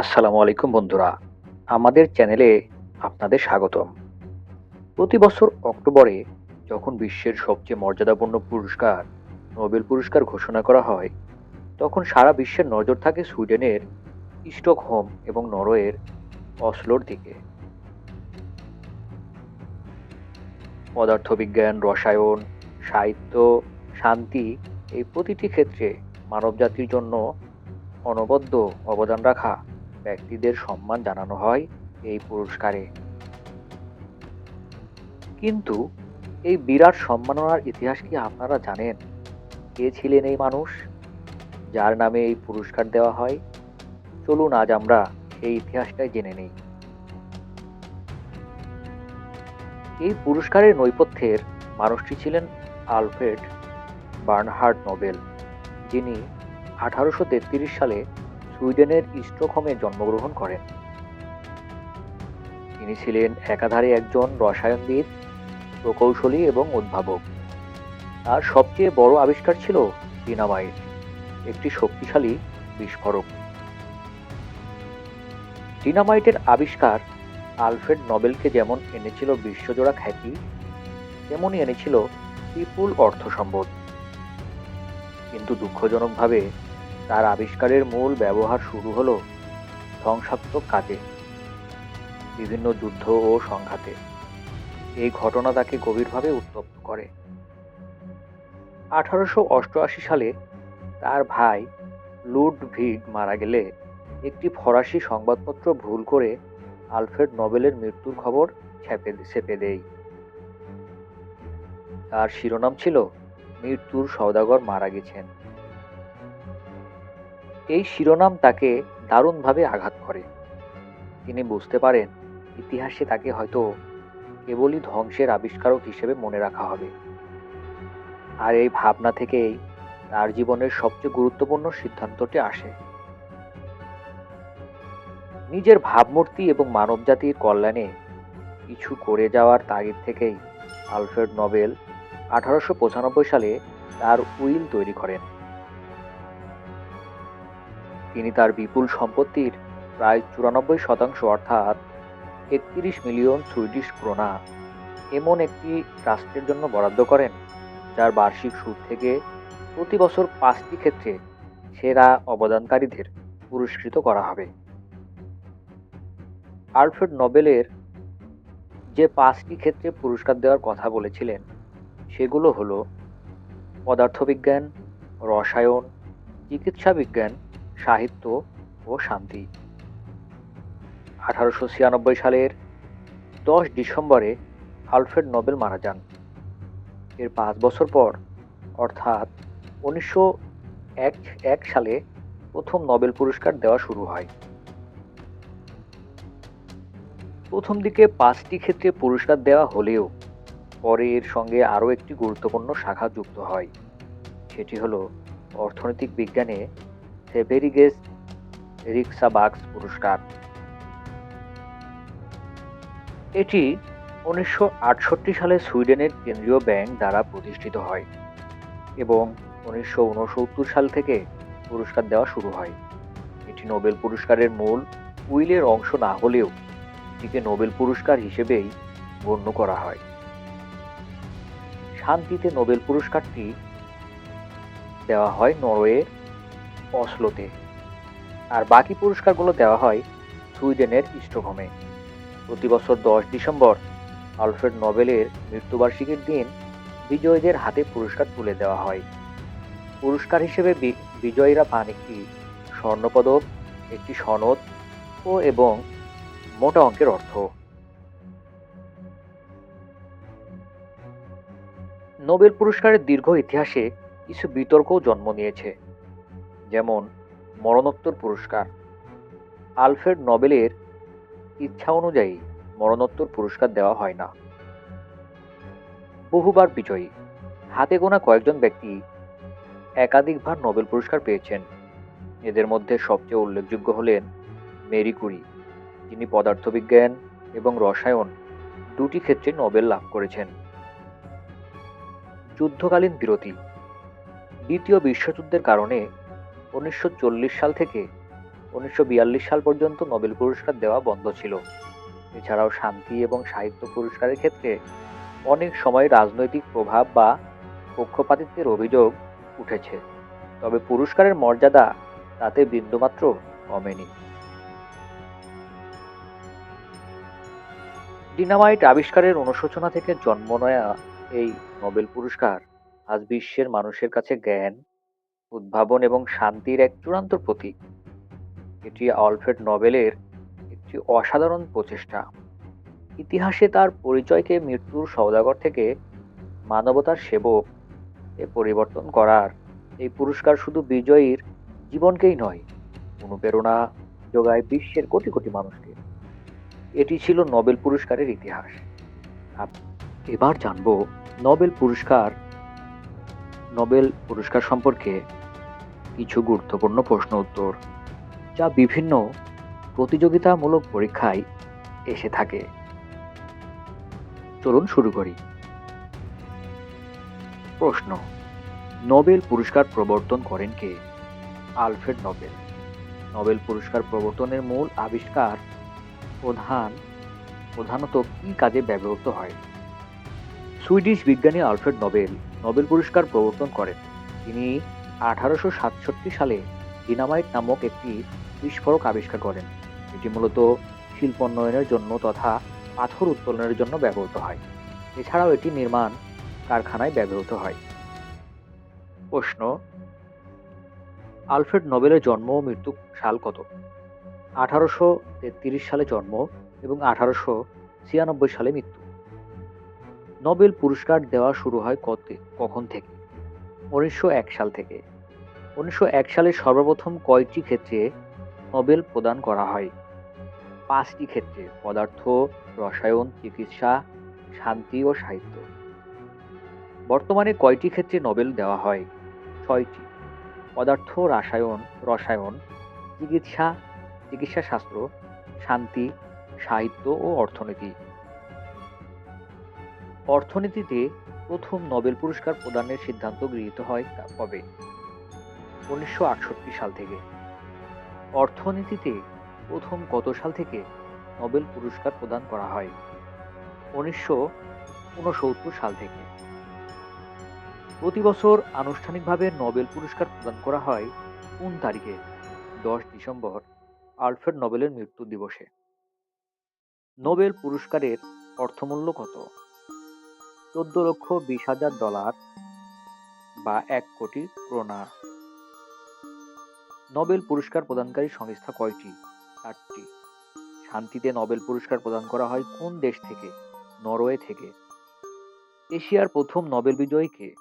আসসালামু আলাইকুম বন্ধুরা। আমাদের চ্যানেলে আপনাদের স্বাগতম। প্রতি বছর অক্টোবরে যখন বিশ্বের সবচেয়ে মর্যাদাপূর্ণ পুরস্কার, নোবেল পুরস্কার ঘোষণা করা হয়, তখন সারা বিশ্বের নজর থাকে সুইডেনের স্টকহোম এবং নরওয়ের অসলোর দিকে। পদার্থবিজ্ঞান, রসায়ন, সাহিত্য, শান্তি এই প্রতিটি ক্ষেত্রে মানবজাতির জন্য অনবদ্য অবদান রাখা ব্যক্তিদের সম্মান জানানো হয় এই পুরস্কারে। কিন্তু এই বিরাট সম্মাননার ইতিহাস কি আপনারা জানেন? কে ছিলেন এই মানুষ? যার নামে এই পুরস্কার দেওয়া হয়? চলুন আজ আমরা এই ইতিহাসটাই জেনে নেই। এই পুরস্কারের নৈপথ্যের মানুষটি ছিলেন আলফ্রেড বার্নহার্ড নোবেল, যিনি আঠারোশো তেত্রিশ সালে সুইডেনের স্টকহোমে জন্মগ্রহণ করেন। তিনি ছিলেন একাধারে একজন রসায়নবিদ, প্রকৌশলী এবং উদ্ভাবক। তার সবচেয়ে বড় আবিষ্কার ছিল ডিনামাইট, একটি শক্তিশালী বিস্ফোরক। ডিনামাইটের আবিষ্কার আলফ্রেড নোবেলকে যেমন এনেছিল বিশ্বজোড়া খ্যাতি, তেমনই এনেছিল বিপুল অর্থ সম্পদ কিন্তু দুঃখজনকভাবে তার আবিষ্কারের মূল ব্যবহার শুরু হলো ধ্বংসাত্মক কাজে, বিভিন্ন যুদ্ধ ও সংঘাতে। এই ঘটনা তাকে গভীরভাবে উত্তপ্ত করে। আঠারোশো অষ্টআশি সালে তার ভাই লুডভিগ মারা গেলে একটি ফরাসি সংবাদপত্র ভুল করে আলফ্রেড নোবেলের মৃত্যুর খবর ছেপে ছেপে দেয়। তার শিরোনাম ছিল, মৃত্যুর সওদাগর মারা গেছেন। এই শিরোনাম তাকে দারুণভাবে আঘাত করে। তিনি বুঝতে পারেন, ইতিহাসে তাকে হয়তো কেবলই ধ্বংসের আবিষ্কারক হিসেবে মনে রাখা হবে। আর এই ভাবনা থেকেই তার জীবনের সবচেয়ে গুরুত্বপূর্ণ সিদ্ধান্তটি আসে। নিজের ভাবমূর্তি এবং মানবজাতির কল্যাণে কিছু করে যাওয়ার তাগিদ থেকেই আলফ্রেড নোবেল আঠারোশো পঁচানব্বই সালে তার উইল তৈরি করেন। তিনি তার বিপুল সম্পত্তির প্রায় চুরানব্বই শতাংশ, অর্থাৎ একত্রিশ মিলিয়ন সুইডিশ ক্রোনা, এমন একটি ট্রাস্টের জন্য বরাদ্দ করেন, যার বার্ষিক সুদ থেকে প্রতি বছর পাঁচটি ক্ষেত্রে সেরা অবদানকারীদের পুরস্কৃত করা হবে। আলফ্রেড নোবেলের যে পাঁচটি ক্ষেত্রে পুরস্কার দেওয়ার কথা বলেছিলেন, সেগুলো হলো পদার্থবিজ্ঞান, রসায়ন চিকিৎসা বিজ্ঞান সাহিত্য ও শান্তি। আঠারোশো ছিয়ানব্বই সালের দশ ডিসেম্বরে আলফ্রেড নোবেল মারা যান। এর পাঁচ বছর পর, অর্থাৎ উনিশশো এক এক সালে প্রথম নোবেল পুরস্কার দেওয়া শুরু হয়। প্রথম দিকে পাঁচটি ক্ষেত্রে পুরস্কার দেওয়া হলেও পরে এর সঙ্গে আরও একটি গুরুত্বপূর্ণ শাখা যুক্ত হয়। সেটি হলো অর্থনৈতিক বিজ্ঞানে সেভেরিগেস রিক্সাবাক্স পুরস্কার। এটি উনিশশো আটষট্টি সালে সুইডেনের কেন্দ্রীয় ব্যাংক দ্বারা প্রতিষ্ঠিত হয় এবং উনিশশো উনসত্তর সাল থেকে পুরস্কার দেওয়া শুরু হয়। এটি নোবেল পুরস্কারের মূল উইলের অংশ না হলেও এটিকে নোবেল পুরস্কার হিসেবেই গণ্য করা হয়। শান্তিতে নোবেল পুরস্কারটি দেওয়া হয় নরওয়ের অসলোতে আর বাকি পুরস্কারগুলো দেওয়া হয় সুইডেনের স্টকহোমে প্রতি বছর দশ ডিসেম্বর আলফ্রেড নোবেলের মৃত্যুবার্ষিকীর দিন বিজয়ীদের হাতে পুরস্কার তুলে দেওয়া হয়। পুরস্কার হিসেবে বিজয়ীরা পান একটি স্বর্ণপদক, একটি সনদ ও এবং মোটা অঙ্কের অর্থ। নোবেল পুরস্কারের দীর্ঘ ইতিহাসে কিছু বিতর্কও জন্ম নিয়েছে। যেমন মরণোত্তর পুরস্কার। আলফ্রেড নোবেলের ইচ্ছা অনুযায়ী মরণোত্তর পুরস্কার দেওয়া হয় না। বহুবার বিজয়ী। হাতে গোনা কয়েকজন ব্যক্তি একাধিকবার নোবেল পুরস্কার পেয়েছেন। এদের মধ্যে সবচেয়ে উল্লেখযোগ্য হলেন মেরি কুরি, যিনি পদার্থবিজ্ঞান এবং রসায়ন দুটি ক্ষেত্রে নোবেল লাভ করেছেন। যুদ্ধকালীন বিরতি। দ্বিতীয় বিশ্বযুদ্ধের কারণে উনিশশো চল্লিশ সাল থেকে উনিশশো বিয়াল্লিশ সাল পর্যন্ত নোবেল পুরস্কার দেওয়া বন্ধ ছিল। এছাড়াও শান্তি এবং সাহিত্য পুরস্কারের ক্ষেত্রে অনেক সময় রাজনৈতিক প্রভাব বা পক্ষপাতিত্বের অভিযোগ উঠেছে, তবে পুরস্কারের মর্যাদা তাতে বিন্দুমাত্র কমেনি। ডিনামাইট আবিষ্কারের অনুশোচনা থেকে জন্ম নেয়া এই নোবেল পুরস্কার আজ বিশ্বের মানুষের কাছে জ্ঞান উদ্ভাবন এবং শান্তির এক চূড়ান্ত প্রতীক। এটি আলফ্রেড নোবেলের একটি অসাধারণ প্রচেষ্টা। ইতিহাসে তার পরিচয়কে মৃত্যুর সওদাগর থেকে মানবতার সেবক এ পরিবর্তন করার এই পুরস্কার শুধু বিজয়ীর জীবনকেই নয়, অনুপ্রেরণা যোগায় বিশ্বের কোটি কোটি মানুষকে। এটি ছিল নোবেল পুরস্কারের ইতিহাস। এবার জানব নোবেল পুরস্কার নোবেল পুরস্কার সম্পর্কে কিছু গুরুত্বপূর্ণ প্রশ্ন উত্তর, যা বিভিন্ন প্রতিযোগিতামূলক পরীক্ষায় এসে থাকে। চলুন শুরু করি। প্রশ্ন, নোবেল পুরস্কার প্রবর্তন করেন কে? Alfred Nobel. নোবেল পুরস্কার প্রবর্তনের মূল আবিষ্কার প্রধান, প্রধানত কী কাজে ব্যবহৃত হয়? সুইডিশ বিজ্ঞানী আলফ্রেড নোবেল নোবেল পুরস্কার প্রবর্তন করেন। তিনি আঠারোশো সাতষট্টি সালে ডিনামাইট নামক একটি বিস্ফোরক আবিষ্কার করেন এটি মূলত শিল্পোন্নয়নের জন্য তথা পাথর উত্তোলনের জন্য ব্যবহৃত হয়। এছাড়াও এটি নির্মাণ কারখানায় ব্যবহৃত হয়। প্রশ্ন, আলফ্রেড নোবেলের জন্ম ও মৃত্যু সাল কত? আঠারোশো তেত্রিশ সালে জন্ম এবং আঠারোশো ছিয়ানব্বই সালে মৃত্যু। নোবেল পুরস্কার দেওয়া শুরু হয় কত কখন থেকে? উনিশশো এক সাল থেকে। উনিশশো এক সালে সর্বপ্রথম কয়টি ক্ষেত্রে নোবেল প্রদান করা হয়? পাঁচটি ক্ষেত্রে পদার্থ, রসায়ন, চিকিৎসা, শান্তি ও সাহিত্য। বর্তমানে কয়টি ক্ষেত্রে নোবেল দেওয়া হয়? ছয়টি। পদার্থ, রাসায়ন, রসায়ন, চিকিৎসা চিকিৎসা শাস্ত্র শান্তি, সাহিত্য ও অর্থনীতি। অর্থনীতিতে প্রথম নোবেল পুরস্কার প্রদানের সিদ্ধান্ত গৃহীত হয় কবে? উনিশশো আটষট্টি সাল থেকে। অর্থনীতিতে প্রথম কত সাল থেকে নোবেল পুরস্কার প্রদান করা হয়? উনিশশো উনসত্তর সাল থেকে। প্রতি বছর আনুষ্ঠানিকভাবে নোবেল পুরস্কার প্রদান করা হয় কোন তারিখে? দশ ডিসেম্বর, আলফ্রেড নোবেলের মৃত্যু দিবসে। নোবেল পুরস্কারের অর্থমূল্য কত? চোদ্দ লক্ষ বিশ হাজার ডলার বা এক কোটি ক্রোনা নোবেল পুরস্কার প্রদানকারী সংস্থা কয়টি? চারটি। শান্তিতে নোবেল পুরস্কার প্রদান করা হয় কোন দেশ থেকে? নরওয়ে থেকে। এশিয়ার প্রথম নোবেল বিজয়ীকে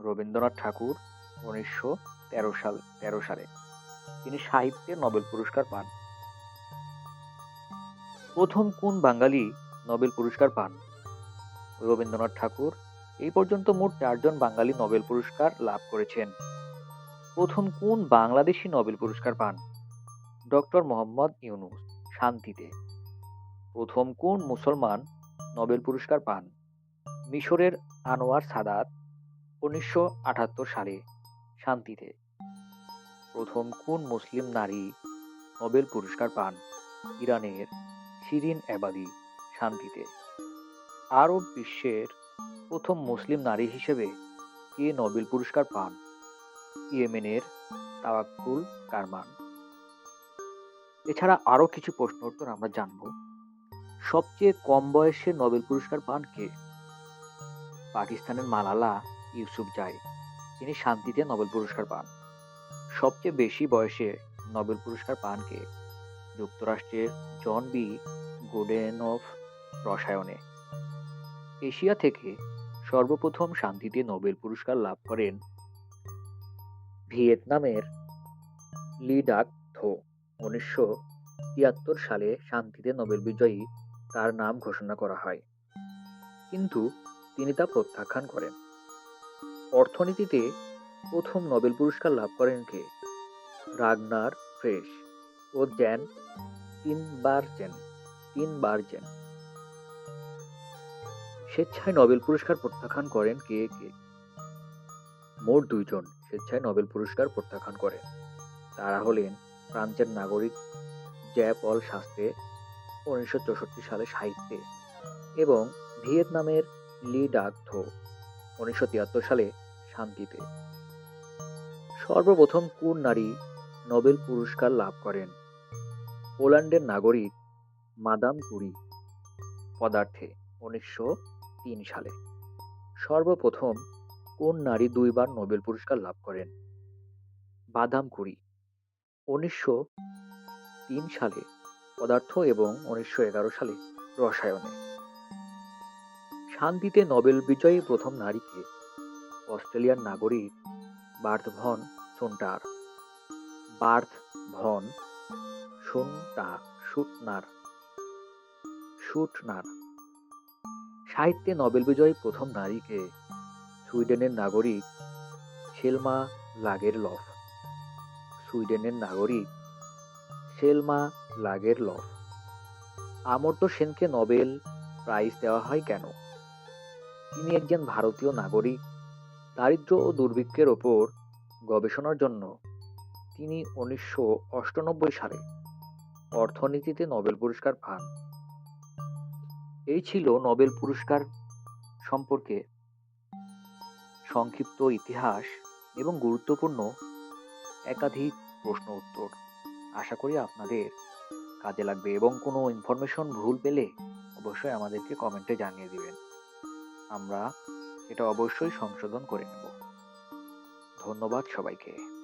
রবীন্দ্রনাথ ঠাকুর উনিশশো তেরো সাল, তেরো সালে। তিনি সাহিত্যে নোবেল পুরস্কার পান। প্রথম কোন বাঙালি নোবেল পুরস্কার পান? রবীন্দ্রনাথ ঠাকুর এই পর্যন্ত মোট চারজন বাঙালি নোবেল পুরস্কার লাভ করেছেন। প্রথম কোন বাংলাদেশি নোবেল পুরস্কার পান? ডক্টর মোহাম্মদ ইউনুস, শান্তিতে। প্রথম কোন মুসলমান নোবেল পুরস্কার পান? মিশরের আনোয়ার সাদাত, উনিশশো আটাত্তর সালে, শান্তিতে। প্রথম কোন মুসলিম নারী নোবেল পুরস্কার পান? ইরানের শিরিন এবাদি, শান্তিতে। আরব বিশ্বের প্রথম মুসলিম নারী হিসেবে কে নোবেল পুরস্কার পান? ইয়েমেনের তাওয়াক্কুল কারমান। এছাড়া আরও কিছু প্রশ্ন উত্তর আমরা জানব। সবচেয়ে কম বয়সে নোবেল পুরস্কার পান কে? পাকিস্তানের মালালা ইউসুফ জাই। তিনি শান্তিতে নোবেল পুরস্কার পান। সবচেয়ে বেশি বয়সে নোবেল পুরস্কার পান কে? যুক্তরাষ্ট্রের জন বি গোডেনফ রসায়নে। এশিয়া থেকে সর্বপ্রথম শান্তিতে নোবেল পুরস্কার লাভ করেন ভিয়েতনামের লি ডাক থো। উনিশশো তিয়াত্তর সালে শান্তিতে নোবেল বিজয়ী তার নাম ঘোষণা করা হয়। কিন্তু তিনি তা প্রত্যাখ্যান করেন। অর্থনীতিতে প্রথম নোবেল পুরস্কার লাভ করেন কে? রাগনার ফ্রেশ ও জ্যান তিনবার জেন তিনবার জেন স্বেচ্ছায় নোবেল পুরস্কার প্রত্যাখ্যান করেন কে কে? মোট দুইজন স্বেচ্ছায় নোবেল পুরস্কার প্রত্যাখ্যান করেন। তারা হলেন ফ্রান্সের নাগরিক জ্যা পল শাস্ত্রে উনিশশো চৌষট্টি সালে সাহিত্যে এবং ভিয়েতনামের লি ডাক উনিশশো তিয়াত্তর সালে শান্তিতে। সর্বপ্রথম কোন নারী নোবেল পুরস্কার লাভ করেন? পোল্যান্ডের নাগরিক মাদাম কুরি। পদার্থে উনিশশো তিন সালে। সর্বপ্রথম কোন নারী দুইবার নোবেল পুরস্কার লাভ করেন? বাদাম কুড়ি। উনিশশো তিন সালে পদার্থ এবং উনিশশো এগারো সালে রসায়নে। শান্তিতে নোবেল বিজয়ী প্রথম নারীকে অস্ট্রেলিয়ার নাগরিক Bertha von Suttner. Bertha von Suttner Suttner. Suttner সাহিত্যে নোবেল বিজয়ী প্রথম নারীকে সুইডেনের নাগরিক সেলমা লাগের লফ সুইডেনের নাগরিক সেলমা লাগের লফ আমর্ত্য সেনকে নোবেল প্রাইজ দেওয়া হয় কেন? তিনি একজন ভারতীয় নাগরিক দারিদ্র ও দুর্ভিক্ষের ওপর গবেষণার জন্য তিনি উনিশশো সালে অর্থনীতিতে নোবেল পুরস্কার পান। এই ছিল নোবেল পুরস্কার সম্পর্কে সংক্ষিপ্ত ইতিহাস এবং গুরুত্বপূর্ণ একাধিক প্রশ্ন উত্তর। আশা করি আপনাদের কাজে লাগবে এবং কোনো ইনফরমেশন ভুল পেলে অবশ্যই আমাদেরকে কমেন্টে জানিয়ে দিবেন। আমরা এটা অবশ্যই সংশোধন করে নেব। ধন্যবাদ সবাইকে।